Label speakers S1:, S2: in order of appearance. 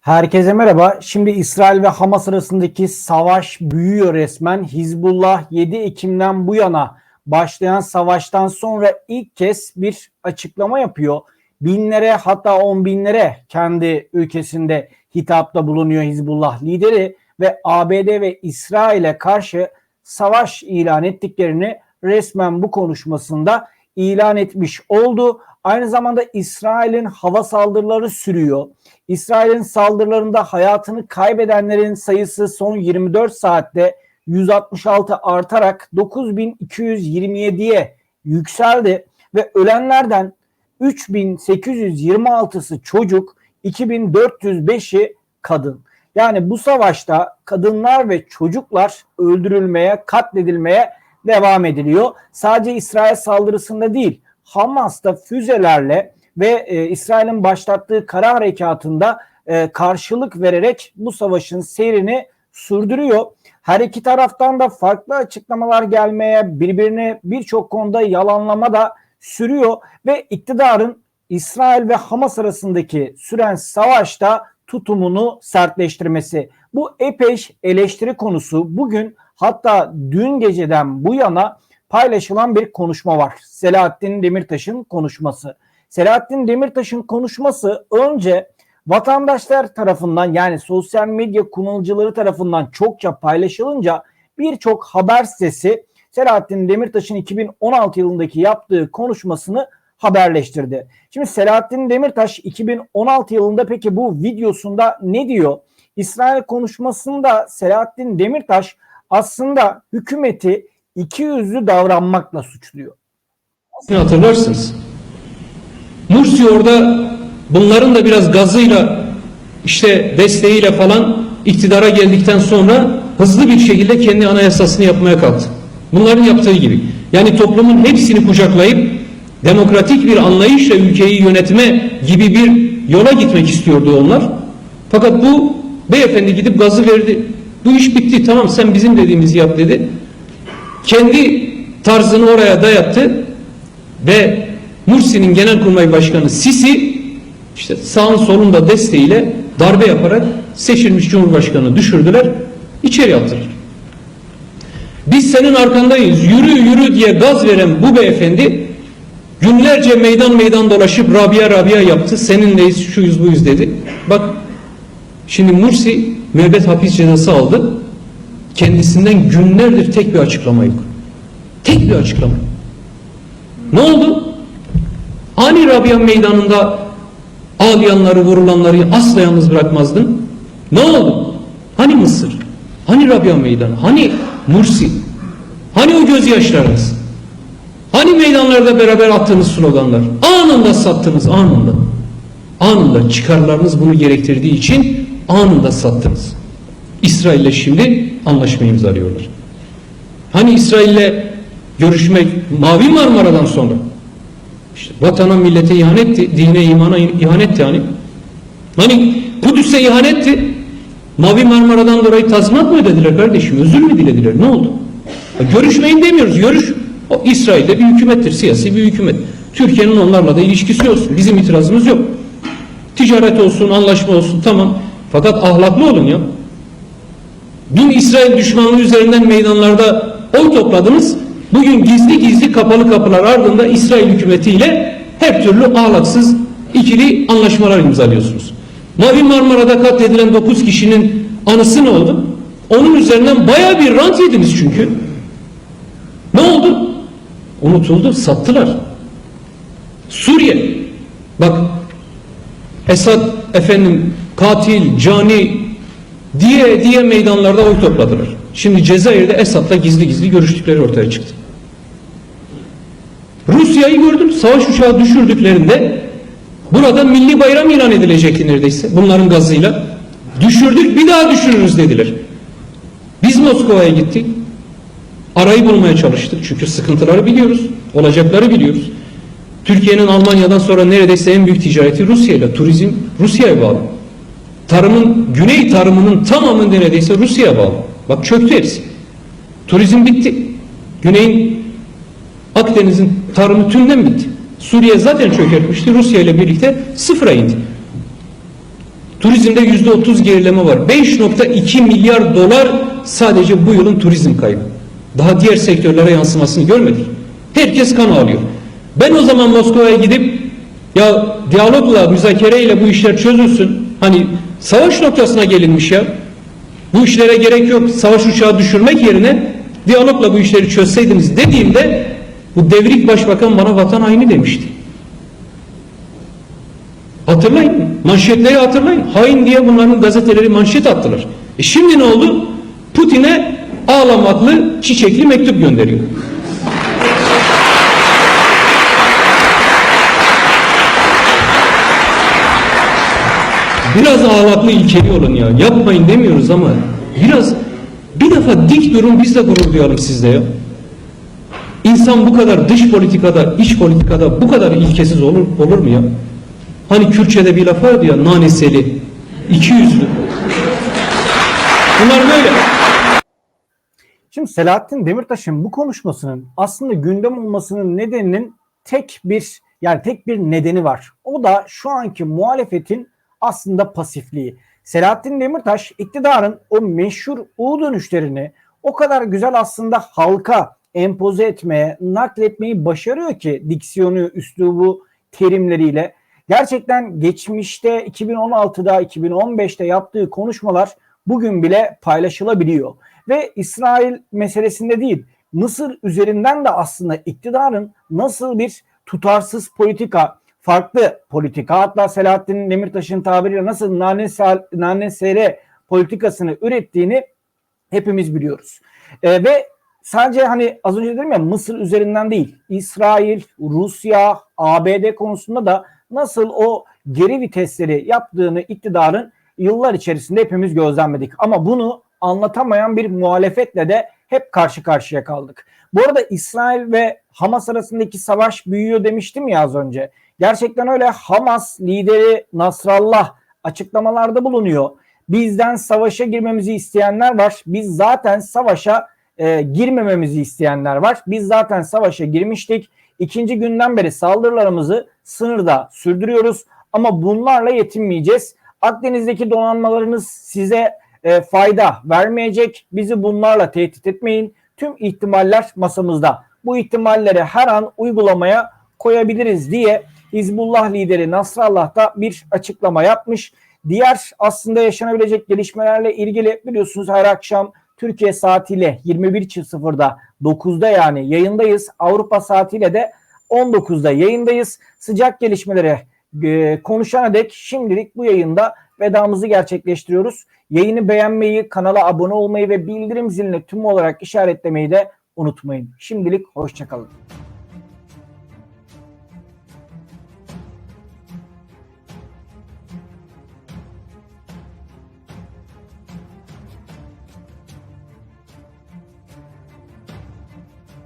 S1: Herkese merhaba. Şimdi İsrail ve Hamas arasındaki savaş büyüyor resmen. Hizbullah 7 Ekim'den bu yana başlayan savaştan sonra ilk kez bir açıklama yapıyor. Binlere hatta on binlere kendi ülkesinde hitapta bulunuyor Hizbullah lideri ve ABD ve İsrail'e karşı savaş ilan ettiklerini resmen bu konuşmasında ilan etmiş oldu. Aynı zamanda İsrail'in hava saldırıları sürüyor. İsrail'in saldırılarında hayatını kaybedenlerin sayısı son 24 saatte 166 artarak 9227'ye yükseldi ve ölenlerden 3826'sı çocuk, 2405'i kadın. Yani bu savaşta kadınlar ve çocuklar öldürülmeye, katledilmeye devam ediliyor. Sadece İsrail saldırısında değil, Hamas'ta füzelerle ve e, İsrail'in başlattığı kara harekatında e, karşılık vererek bu savaşın seyrini sürdürüyor. Her iki taraftan da farklı açıklamalar gelmeye, birbirini birçok konuda yalanlama da sürüyor ve iktidarın İsrail ve Hamas arasındaki süren savaşta tutumunu sertleştirmesi. Bu epey eleştiri konusu. Bugün hatta dün geceden bu yana paylaşılan bir konuşma var. Selahattin Demirtaş'ın konuşması. Selahattin Demirtaş'ın konuşması önce vatandaşlar tarafından yani sosyal medya kullanıcıları tarafından çokça paylaşılınca birçok haber sitesi Selahattin Demirtaş'ın 2016 yılındaki yaptığı konuşmasını haberleştirdi. Şimdi Selahattin Demirtaş 2016 yılında peki bu videosunda ne diyor? İsrail konuşmasında Selahattin Demirtaş aslında hükümeti iki yüzlü davranmakla suçluyor.
S2: hatırlarsınız. Mursi orada bunların da biraz gazıyla işte desteğiyle falan iktidara geldikten sonra hızlı bir şekilde kendi anayasasını yapmaya kalktı. Bunların yaptığı gibi. Yani toplumun hepsini kucaklayıp demokratik bir anlayışla ülkeyi yönetme gibi bir yola gitmek istiyordu onlar. Fakat bu beyefendi gidip gazı verdi. Bu iş bitti tamam sen bizim dediğimizi yap dedi. Kendi tarzını oraya dayattı ve Mursi'nin Genelkurmay Başkanı Sisi işte sağın solun da desteğiyle darbe yaparak seçilmiş Cumhurbaşkanı düşürdüler, içeri attılar. Biz senin arkandayız, yürü yürü diye gaz veren bu beyefendi günlerce meydan meydan dolaşıp Rabia Rabia yaptı. Seninleyiz, şuyuz buyuz dedi. Bak şimdi Mursi müebbet hapis cezası aldı. Kendisinden günlerdir tek bir açıklama yok. Tek bir açıklama. Ne oldu? Hani Rabia meydanında ağlayanları, vurulanları asla yalnız bırakmazdın? Ne oldu? Hani Mısır? Hani Rabia meydanı? Hani Mursi? Hani o gözyaşlarınız? Hani meydanlarda beraber attığınız sloganlar? Anında sattınız, anında. Anında çıkarlarınız bunu gerektirdiği için anında sattınız. İsrail'le şimdi anlaşma imzalıyorlar. Hani İsrail'le görüşmek Mavi Marmara'dan sonra işte vatana millete ihanetti, dine imana ihanetti hani. Hani Kudüs'e ihanetti. Mavi Marmara'dan dolayı tazminat mı ödediler kardeşim? Özür mü dilediler? Ne oldu? Ya görüşmeyin demiyoruz. Görüş. O İsrail'de bir hükümettir. Siyasi bir hükümet. Türkiye'nin onlarla da ilişkisi olsun. Bizim itirazımız yok. Ticaret olsun, anlaşma olsun tamam. Fakat ahlaklı olun ya. Dün İsrail düşmanlığı üzerinden meydanlarda oy topladınız. Bugün gizli gizli kapalı kapılar ardında İsrail hükümetiyle her türlü ahlaksız ikili anlaşmalar imzalıyorsunuz. Mavi Marmara'da katledilen 9 kişinin anısı ne oldu? Onun üzerinden baya bir rant yediniz çünkü. Ne oldu? Unutuldu, sattılar. Suriye. Bak Esad efendim katil, cani diye diye meydanlarda oy topladılar. Şimdi Cezayir'de Esad'la gizli gizli görüştükleri ortaya çıktı. Rusya'yı gördüm. Savaş uçağı düşürdüklerinde burada milli bayram ilan edilecekti neredeyse. Bunların gazıyla. Düşürdük bir daha düşürürüz dediler. Biz Moskova'ya gittik. Arayı bulmaya çalıştık. Çünkü sıkıntıları biliyoruz. Olacakları biliyoruz. Türkiye'nin Almanya'dan sonra neredeyse en büyük ticareti Rusya ile. Turizm Rusya'ya bağlı. Tarımın, güney tarımının tamamı neredeyse Rusya'ya bağlı. Bak çöktü hepsi. Turizm bitti. Güneyin Akdeniz'in tarımı tümden bitti. Suriye zaten çökertmişti. Rusya ile birlikte sıfıra indi. Turizmde yüzde otuz gerileme var. 5.2 milyar dolar sadece bu yılın turizm kaybı. Daha diğer sektörlere yansımasını görmedik. Herkes kan ağlıyor. Ben o zaman Moskova'ya gidip ya diyalogla, müzakereyle bu işler çözülsün. Hani savaş noktasına gelinmiş ya. Bu işlere gerek yok. Savaş uçağı düşürmek yerine diyalogla bu işleri çözseydiniz dediğimde bu devrik başbakan bana vatan haini demişti. Hatırlayın. Manşetleri hatırlayın. Hain diye bunların gazeteleri manşet attılar. E şimdi ne oldu? Putin'e ağlamaklı, çiçekli mektup gönderiyor. Biraz ağlaklı ilkeli olun ya. Yapmayın demiyoruz ama biraz bir defa dik durun biz de gurur duyalım sizde ya. İnsan bu kadar dış politikada, iç politikada bu kadar ilkesiz olur, olur mu ya? Hani Kürtçe'de bir laf vardı ya naneseli, iki yüzlü. Bunlar böyle.
S1: Şimdi Selahattin Demirtaş'ın bu konuşmasının aslında gündem olmasının nedeninin tek bir yani tek bir nedeni var. O da şu anki muhalefetin aslında pasifliği. Selahattin Demirtaş iktidarın o meşhur U dönüşlerini o kadar güzel aslında halka empoze etmeye, nakletmeyi başarıyor ki diksiyonu, üslubu, terimleriyle. Gerçekten geçmişte 2016'da, 2015'te yaptığı konuşmalar bugün bile paylaşılabiliyor. Ve İsrail meselesinde değil, Mısır üzerinden de aslında iktidarın nasıl bir tutarsız politika, farklı politika, hatta Selahattin Demirtaş'ın tabiriyle nasıl nane, sere politikasını ürettiğini hepimiz biliyoruz. Ee, ve sadece hani az önce dedim ya Mısır üzerinden değil, İsrail, Rusya, ABD konusunda da nasıl o geri vitesleri yaptığını iktidarın yıllar içerisinde hepimiz gözlemledik. Ama bunu anlatamayan bir muhalefetle de hep karşı karşıya kaldık. Bu arada İsrail ve Hamas arasındaki savaş büyüyor demiştim ya az önce. Gerçekten öyle Hamas lideri Nasrallah açıklamalarda bulunuyor. Bizden savaşa girmemizi isteyenler var. Biz zaten savaşa e, girmememizi isteyenler var. Biz zaten savaşa girmiştik. İkinci günden beri saldırılarımızı sınırda sürdürüyoruz. Ama bunlarla yetinmeyeceğiz. Akdeniz'deki donanmalarınız size e, fayda vermeyecek. Bizi bunlarla tehdit etmeyin. Tüm ihtimaller masamızda. Bu ihtimalleri her an uygulamaya koyabiliriz diye Hizbullah lideri Nasrallah da bir açıklama yapmış. Diğer aslında yaşanabilecek gelişmelerle ilgili biliyorsunuz her akşam Türkiye saatiyle 21.00'da 9'da yani yayındayız. Avrupa saatiyle de 19'da yayındayız. Sıcak gelişmeleri e, konuşana dek şimdilik bu yayında vedamızı gerçekleştiriyoruz. Yayını beğenmeyi, kanala abone olmayı ve bildirim zilini tüm olarak işaretlemeyi de unutmayın. Şimdilik hoşçakalın.